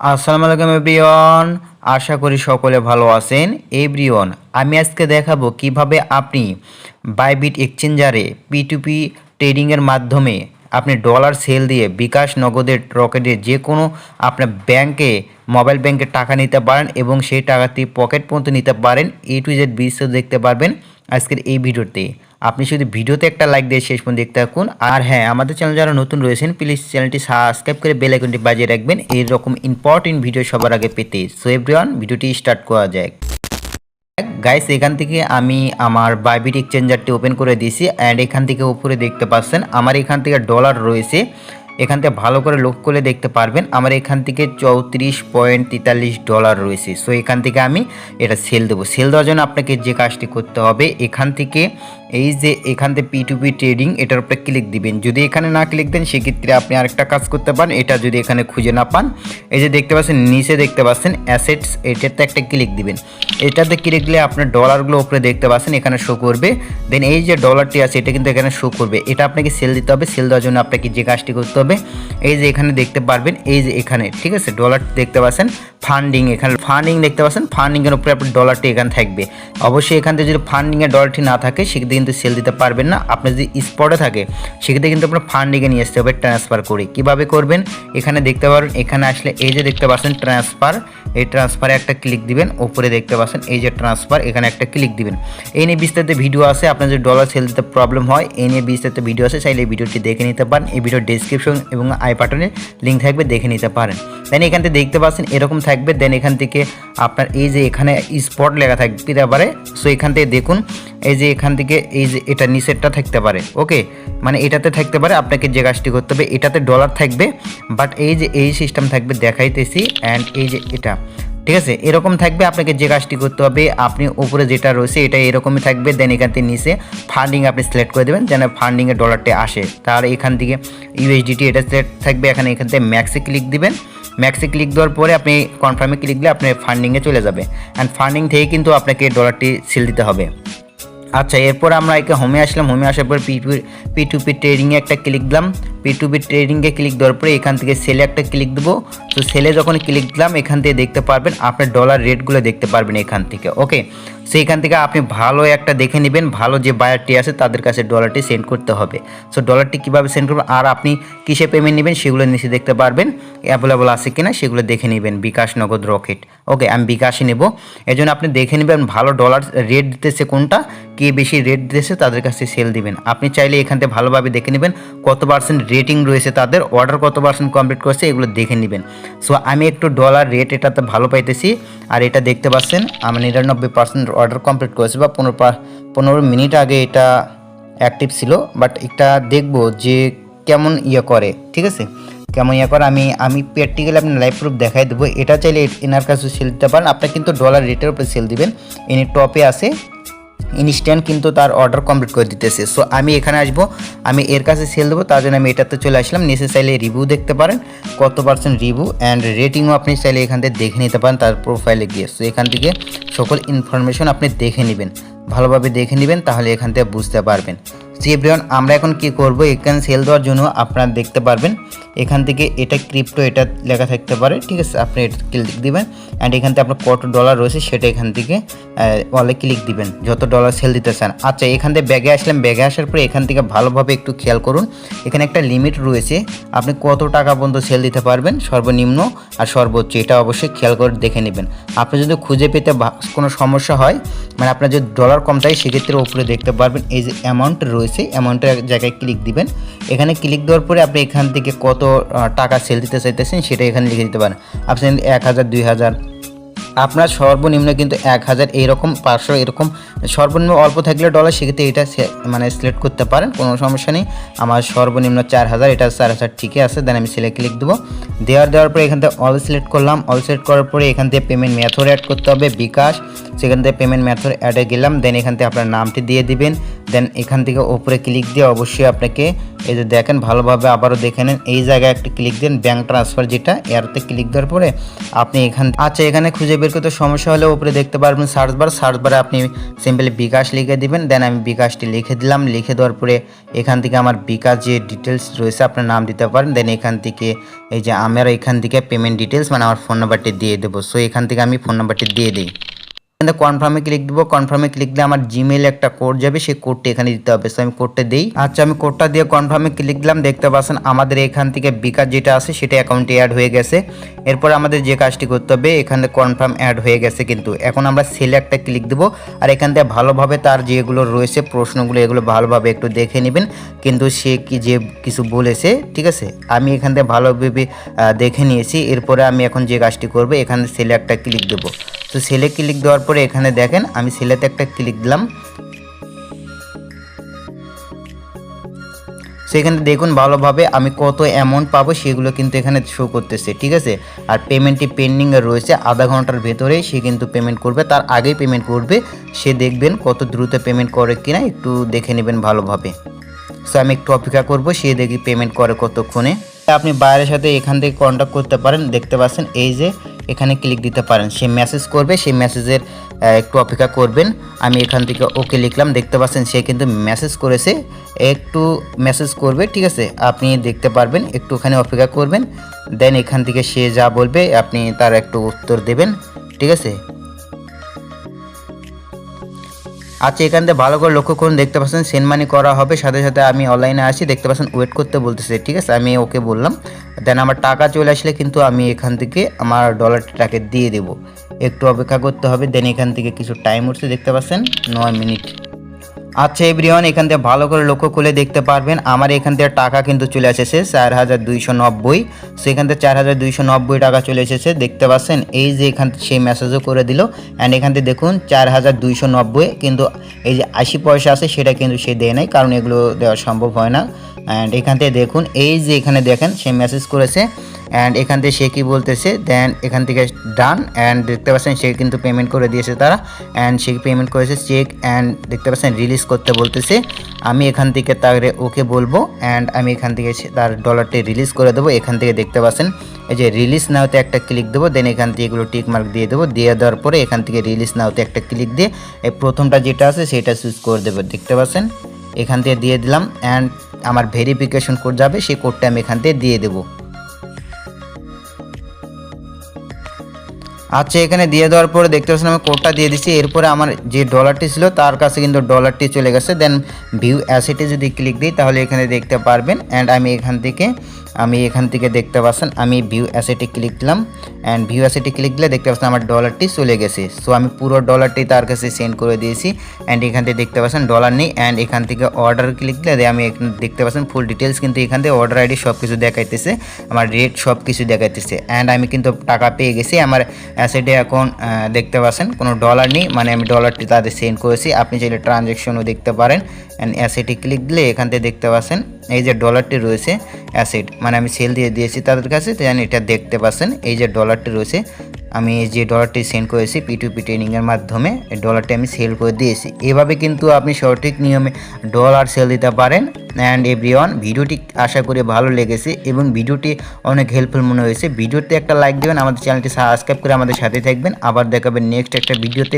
আসসালামু আলাইকুম এভরিওয়ান, আশা করি সকলে ভালো আছেন। এভরিওয়ান, আমি আজকে দেখাবো কীভাবে আপনি বাইবিট এক্সচেঞ্জারে পি টু পি ট্রেডিংয়ের মাধ্যমে আপনি ডলার সেল দিয়ে বিকাশ নগদের রকেটে যে কোনো আপনার ব্যাংকে মোবাইল ব্যাংকে টাকা নিতে পারেন এবং সেই টাকাটি পকেট পর্যন্ত নিতে পারেন। এ টু জেড বিস্তারিত দেখতে পারবেন আজকের এই ভিডিওতে। আপনি শুধু ভিডিওতে একটা লাইক দিয়ে শেষ পর্যন্ত দেখতে থাকুন। আর হ্যাঁ আমাদের চ্যানেল যারা নতুন রয়েছেন প্লিজ চ্যানেলটি সাবস্ক্রাইব করে বেল আইকনটি বাজিয়ে রাখবেন। এইরকম ইম্পর্টেন্ট ভিডিও সবার আগে পেতে। সো এভরিওয়ান ভিডিওটি স্টার্ট করা যাক। গাইস এখান থেকে আমি আমার বাইবিট এক্সচেঞ্জারটি ওপেন করে দিয়েছি অ্যান্ড এখান থেকে উপরে দেখতে পাচ্ছেন, আমার এখান থেকে ডলার রয়েছে। এখান থেকে ভালো করে লক্ষ্য করে দেখতে পারবেন, আমার এখান থেকে চৌত্রিশ পয়েন্ট তেতাল্লিশ ডলার রয়েছে। সো এখান থেকে আমি এটা সেল দেবো। সেল দেওয়ার জন্য আপনাকে যে কাজটি করতে হবে, এখান থেকে এই যে এখান থেকে পি টু পি ট্রেডিং এটার উপরে ক্লিক দিবেন। যদি এখানে না ক্লিক দেন, সেক্ষেত্রে আপনি আরেকটা কাজ করতে পারেন। এটা যদি এখানে খুঁজে না পান, এই যে দেখতে পাচ্ছেন, নিচে দেখতে পাচ্ছেন অ্যাসেটস এটাতে একটা ক্লিক দিবেন। এটাতে ক্লিক দিলে আপনার ডলারগুলো উপরে দেখতে পাচ্ছেন, এখানে শো করবে। দেন এই যে ডলারটি আছে, এটা কিন্তু এখানে শো করবে। এটা আপনাকে সেল দিতে হবে সেল দেওয়ার জন্য আপনাকে যে কাজটি করতে হবে, এই যে এখানে দেখতে পারবেন, এই যে এখানে, ঠিক আছে? ডলার দেখতে পাচ্ছেন ফান্ডিং এখানে ফান্ডিং দেখতে পাচ্ছেন ফান্ডিংয়ের উপরে আপনার ডলারটি এখানে থাকবে। অবশ্যই এখান থেকে যদি ফান্ডিংয়ের ডলারটি না থাকে, সেক্ষেত্রে কিন্তু সেল দিতে পারবেন না। আপনার যদি স্পটে থাকে, সেক্ষেত্রে কিন্তু আপনার ফান্ডিংয়ে নিয়ে আসতে হবে ট্রান্সফার করে। কীভাবে করবেন? এখানে দেখতে পারবেন এখানে আসলে এই যে দেখতে পাচ্ছেন ট্রান্সফার এই ট্রান্সফারে একটা ক্লিক দিবেন, উপরে দেখতে পাচ্ছেন এই যে ট্রান্সফার এখানে একটা ক্লিক দিবেন। এই নিয়ে বিস্তারিত ভিডিও আছে, আপনার যদি ডলার সেল দিতে প্রবলেম হয়, এই নিয়ে বিস্তারিত ভিডিও আছে, চাইলে এই ভিডিওটি দেখে নিতে পারেন। এই ভিডিওর ডিসক্রিপশন এবং আই বাটনে লিঙ্ক থাকবে, দেখে নিতে পারেন। দেন এখান থেকে দেখতে পাচ্ছেন, এরকম থাকবে দেন এখান থেকে আপনার এই যে এখানে স্পট লেখা থাকতে পারে সো এখান থেকে দেখুন, এই যে এখান থেকে এই যে এটা নিচেরটা থাকতে পারে ওকে মানে এটাতে থাকতে পারে, আপনাকে যে কাজটি করতে হবে, এটাতে ডলার থাকবে বাট এই যে এই সিস্টেম থাকবে দেখাইতেছি অ্যান্ড এই যে এটা, ঠিক আছে? এরকম থাকবে, আপনাকে যে কাজটি করতে হবে, আপনি উপরে যেটা রয়েছে, এটা এরকমই থাকবে দেন এখান থেকে নিচে ফান্ডিং আপনি সিলেক্ট করে দেবেন, যেন ফান্ডিংয়ে ডলারটি আসে। তার এখান থেকে ইউএসডিটি এটা সিলেক্ট থাকবে, এখানে এখান থেকে ম্যাক্সে ক্লিক দিবেন ম্যাক্সে ক্লিক দেওয়ার পরে আপনি কনফার্মে ক্লিক দিলে আপনি ফান্ডিংয়ে চলে যাবে। অ্যান্ড ফান্ডিং থেকে কিন্তু আপনাকে ডলারটি সিল দিতে হবে। আচ্ছা এরপর আমরা একে হোমে আসলাম। হোমে আসার পর P to P to P ট্রেডিংয়ে একটা ক্লিক দিলাম। পি টু পি ট্রেডিংয়ে ক্লিক দেওয়ার পরে এখান থেকে সেলে একটা ক্লিক দেবো। তো সেলে যখন ক্লিক দিলাম, এখান থেকে দেখতে পারবেন আপনার ডলার রেটগুলো দেখতে পারবেন এখান থেকে ওকে সেইখান থেকে আপনি ভালো একটা দেখে নেবেন, ভালো যে বায়ারটি আছে তাদের কাছে ডলারটি সেন্ড করতে হবে। সো ডলারটি কীভাবে সেন্ড করবেন আর আপনি কিসে পেমেন্ট নেবেন সেগুলো নিচে দেখতে পারবেন। অ্যাভেলেবল আছে কিনা সেগুলো দেখে নেবেন বিকাশ নগদ রকেট। ওকে আমি বিকাশে নেব। এই জন্য আপনি দেখে নেবেন ভালো ডলার রেট দিতেছে কোনটা, কে বেশি রেট দিতেছে তাদের কাছে সেল দিবেন। আপনি চাইলে এখান থেকে ভালোভাবে দেখে নেবেন কত পার্সেন্ট রেটিং রয়েছে তাদের অর্ডার কত পার্সেন্ট কমপ্লিট করছে, এগুলো দেখে নেবেন। সো আমি একটু ডলার রেট এটাতে ভালো পাইতেছি, আর এটা দেখতে পাচ্ছেন, আমি নিরানব্বই পার্সেন্ট অর্ডার কমপ্লিট করেছি, বা পনেরো পনেরো মিনিট আগে এটা অ্যাক্টিভ ছিল বাট এটা দেখব যে কেমন ইয়ে করে, ঠিক আছে? কেমন ইয়ে করে, আমি আমি প্র্যাকটিক্যালি আপনি লাইভ প্রুফ দেখাই দেবো। এটা চাইলে এনার কাছে সেল দিতে পারেন। আপনার কিন্তু ডলার রেটের উপরে সেল দিবেন। ইনি টপে আছে। ইনস্ট্যান্ট কিন্তু তার অর্ডার কমপ্লিট করে দিতেছে। সো আমি এখানে আসব। আমি এর কাছে সেল দেবো। তার জন্য আমি এটাতে চলে আসলাম। নিচে চাইলে রিভিউ দেখতে পারেন। কত পার্সেন্ট রিভিউ অ্যান্ড রেটিংও আপনি চাইলে এখান থেকে দেখে নিতে পারেন তার প্রোফাইলে গিয়ে। সো এখান থেকে সকল ইনফরমেশন আপনি দেখে নেবেন। ভালোভাবে দেখে নেবেন, তাহলে এখান থেকে বুঝতে পারবেন। সি আমরা এখন কি করব? এখানে সেল দেওয়ার জন্য আপনারা দেখতে পারবেন। এখান থেকে এটা ক্রিপ্টো এটা লেখা থাকতে পারে, ঠিক আছে? আপনি এটা ক্লিক দিবেন অ্যান্ড এখান থেকে আপনার কত ডলার রয়েছে সেটা এখান থেকে অলে ক্লিক দিবেন, যত ডলার সেল দিতে চান। আচ্ছা এখান থেকে ব্যাগে আসলাম ব্যাগে আসার পরে এখান থেকে ভালোভাবে একটু খেয়াল করুন, এখানে একটা লিমিট রয়েছে, আপনি কত টাকা পর্যন্ত সেল দিতে পারবেন, সর্বনিম্ন আর সর্বোচ্চ, এটা অবশ্যই খেয়াল করে দেখে নেবেন। আপনি যদি খুঁজে পেতে কোনো সমস্যা হয় মানে আপনার যদি ডলার কম থাকে, সেক্ষেত্রে উপরে দেখতে পারবেন, এই যে অ্যামাউন্ট রয়েছে অ্যামাউন্টের জায়গায় ক্লিক দিবেন। এখানে ক্লিক দেওয়ার পরে আপনি এখান থেকে কত টাকা সেল দিতে চাইতেছেন, সেটা এখানে লিখে দিতে পারেন। আপনি এক হাজার, দুই হাজার। আপনার সর্বনিম্ন কিন্তু এক হাজার এইরকম, পাঁচশো এরকম, সর্বনিম্ন অল্প থাকলে ডলার সেক্ষেত্রে এটা মানে সিলেক্ট করতে পারেন, কোনো সমস্যা নেই। আমার সর্বনিম্ন চার হাজার, এটা চার হাজার ঠিকই আছে দেন আমি সিলেক্ট ক্লিক দেবো। দেওয়ার দেওয়ার পরে এখান থেকে অল সিলেক্ট করলাম অল সিলেক্ট করার পরে এখান থেকে পেমেন্ট মেথড অ্যাড করতে হবে, বিকাশ। সেখান থেকে পেমেন্ট মেথড অ্যাডে গেলাম দেন এখান থেকে আপনার নামটি দিয়ে দিবেন। দেন এখান থেকে ওপরে ক্লিক দিয়ে অবশ্যই আপনাকে এই যে দেখেন ভালোভাবে আবারও দেখে নেন। এই জায়গায় একটা ক্লিক দেন ব্যাঙ্ক ট্রান্সফার যেটা, এরতে ক্লিক দেওয়ার পরে আপনি এখান আচ্ছা এখানে খুঁজে বের করতে সমস্যা হলে উপরে দেখতে পারবেন সার্চ বার সার্চ বারে আপনি সিম্পলি বিকাশ লিখে দিবেন দেন আমি বিকাশটি লিখে দিলাম। লিখে দেওয়ার পরে এখান থেকে আমার বিকাশ যে ডিটেলস রয়েছে, আপনার নাম দিতে পারেন। দেন এখান থেকে এই যে আমার এখান থেকে পেমেন্ট ডিটেলস মানে আমার ফোন নাম্বারটি দিয়ে দেবো। সো এখান থেকে আমি ফোন নাম্বারটি দিয়ে দিই। এখানে কনফার্মে ক্লিক দেবো। কনফার্মে ক্লিক দিলে আমার জিমেইল একটা কোড যাবে, সেই কোডটি এখানে দিতে হবে। সো আমি কোডটা দিই। আচ্ছা আমি কোডটা দিয়ে কনফার্মে ক্লিক দিলাম। দেখতে পাচ্ছেন, আমাদের এখান থেকে বিকাশ যেটা আছে, সেটা অ্যাকাউন্টে অ্যাড হয়ে গেছে। এরপর আমাদের যে কাজটি করতে হবে, এখানে কনফার্ম অ্যাড হয়ে গেছে কিন্তু। এখন আমরা সেলে একটা ক্লিক দেবো। আর এখান থেকে ভালোভাবে তার যেগুলো রয়েছে, প্রশ্নগুলো, এগুলো ভালোভাবে একটু দেখে নেবেন। কিন্তু সে কি যে কিছু বলেছে, ঠিক আছে? আমি এখান থেকে ভালোভাবে দেখে নিয়েছি। এরপরে আমি এখন যে কাজটি করব, এখানে সেলে একটা ক্লিক দেবো। তো সেলে ক্লিক দেওয়ার পরে এখানে দেখেন, আমি সেলেতে একটা ক্লিক দিলাম। সেখানে দেখুন ভালোভাবে আমি কত অ্যামাউন্ট পাবো সেগুলো কিন্তু এখানে শো করতেছে, ঠিক আছে? আর পেমেন্টটি পেন্ডিংয়ে রয়েছে, আধা ঘণ্টার ভেতরেই সে কিন্তু পেমেন্ট করবে, তার আগেই পেমেন্ট করবে, সে দেখবেন কত দ্রুত পেমেন্ট করে কিনা, একটু দেখে নেবেন ভালোভাবে। সো আমি একটু অপেক্ষা করব, সে দেখি পেমেন্ট করে কতক্ষণে। আপনি বাইরের সাথে এখান থেকে কন্ট্যাক্ট করতে পারেন, দেখতে পাচ্ছেন, এই যে এখানে ক্লিক দিতে পারেন। সে মেসেজ করবে সেই মেসেজের একটু অপেক্ষা করবেন। আমি এখান থেকে ওকে লিখলাম, দেখতে পাচ্ছেন সে কিন্তু মেসেজ করেছে, একটু মেসেজ করবে, ঠিক আছে? আপনি দেখতে পারবেন, একটুখানি অপেক্ষা করবেন। দেন এখান থেকে সে যা বলবে, আপনি তার একটু উত্তর দেবেন, ঠিক আছে? আচ্ছা এখান থেকে ভালো করে লক্ষ্য করুন, দেখতে পাচ্ছেন সেন্ড মানি করা হবে, সাথে সাথে আমি অনলাইনে আসি, দেখতে পাচ্ছেন ওয়েট করতে বলতেছে, ঠিক আছে? আমি ওকে বললাম দেন আমার টাকা চলে আসলে কিন্তু আমি এখান থেকে আমার ডলারটা ডলারটাকে দিয়ে দেবো। একটু অপেক্ষা করতে হবে দেন এখান থেকে কিছু টাইম উঠছে, দেখতে পাচ্ছেন, নয় মিনিট আচ্ছা এভরিওয়ান, এখান থেকে ভালো করে লক্ষ্য করলে দেখতে পারবেন, আমার এখান থেকে টাকা কিন্তু চলে এসেছে চার হাজার দুইশো নব্বই। সেখান থেকে চার হাজার দুইশো নব্বই টাকা চলে এসেছে, দেখতে পাচ্ছেন? এই যে এখান সেই মেসেজও করে দিল অ্যান্ড এখান থেকে দেখুন, চার হাজার দুইশো নব্বই কিন্তু এই যে আশি পয়সা আছে, সেটা কিন্তু সে দেয় নাই, কারণ এগুলো দেওয়া সম্ভব হয় না। অ্যান্ড এখান থেকে দেখুন, এই যে এখানে দেখেন, সে মেসেজ করেছে অ্যান্ড এখান থেকে সে কি বলতেছে? দেন এখান থেকে ডান অ্যান্ড দেখতে পাচ্ছেন সে কিন্তু পেমেন্ট করে দিয়েছে তারা। অ্যান্ড সে পেমেন্ট করেছে? চেক অ্যান্ড দেখতে পাচ্ছেন রিলিজ করতে বলতেছে। আমি এখান থেকে তাকে ওকে বলব অ্যান্ড আমি এখান থেকে তার ডলারটি রিলিজ করে দেবো। এখান থেকে দেখতে পাচ্ছেন এই যে রিলিজ নাওতে একটা ক্লিক দেবো। দেন এখান থেকে এগুলো টিক মার্ক দিয়ে দেবো। দিয়ে দেওয়ার পরে এখান থেকে রিলিজ নাওতে একটা ক্লিক দিয়ে এই প্রথমটা যেটা আছে সেটা চুজ করে দেবো। দেখতে পাচ্ছেন? এখান থেকে দিয়ে দিলাম অ্যান্ড আমার ভেরিফিকেশন কোড যাবে। সেই কোডটা আমি এখান থেকে দিয়ে দেবো। আচ্ছা এখানে দিয়ে দেওয়ার পরে দেখতে পাচ্ছেন আমি কোডটা দিয়ে দিচ্ছি এরপরে আমার যে ডলারটি ছিল, তার কাছে কিন্তু ডলারটি চলে গেছে। দেন ভিউ অ্যাসেটে যদি ক্লিক দিই, তাহলে এখানে দেখতে পারবেন। অ্যান্ড আমি এখান থেকে, আমি এখান থেকে দেখতে পাচ্ছেন, আমি ভিউ অ্যাসেটে ক্লিক দিলাম। অ্যান্ড ভিউ অ্যাসেটে ক্লিক দিলে দেখতে পাচ্ছেন আমার ডলারটি চলে গেছে। সো আমি পুরো ডলারটি তার কাছে সেন্ড করে দিয়েছি। অ্যান্ড এখান থেকে দেখতে পাচ্ছেন ডলার নেই। অ্যান্ড এখান থেকে অর্ডার ক্লিক দিলে আমি দেখতে পাচ্ছেন ফুল ডিটেলস কিন্তু এখান থেকে অর্ডার আইডি সব কিছু দেখাইতেছে। আমার রেট সব কিছু দেখাইতেছে। অ্যান্ড আমি কিন্তু টাকা পেয়ে গেছি। আমার অ্যাসেটে এখন দেখতে পাচ্ছেন, কোনো ডলার নেই। মানে আমি ডলারটি তাদের সেন্ড করেছি। আপনি চাইলে ট্রানজ্যাকশনও দেখতে পারেন। অ্যান্ড অ্যাসেটে ক্লিক দিলে এখান থেকে দেখতে পাচ্ছেন, এই যে ডলারটি রয়েছে অ্যাসেট মানে আমি সেল দিয়ে দিয়েছি তাদের কাছে জানি এটা দেখতে পাচ্ছেন, এই যে ডলারটি রয়েছে, আমি যে ডলারটি সেন্ড করেছি পি টু পি ট্রেনিংয়ের মাধ্যমে, এই ডলারটি আমি সেল করে দিয়েছি। এভাবে কিন্তু আপনি সঠিক নিয়মে ডলার সেল দিতে পারেন অ্যান্ড এভরিওয়ান ভিডিওটি আশা করি ভালো লেগেছে, এবং ভিডিওটি অনেক হেল্পফুল মনে হয়েছে। ভিডিওতে একটা লাইক দেবেন, আমাদের চ্যানেলটি সাবস্ক্রাইব করে আমাদের সাথে থাকবেন। আবার দেখাবেন নেক্সট একটা ভিডিওতে।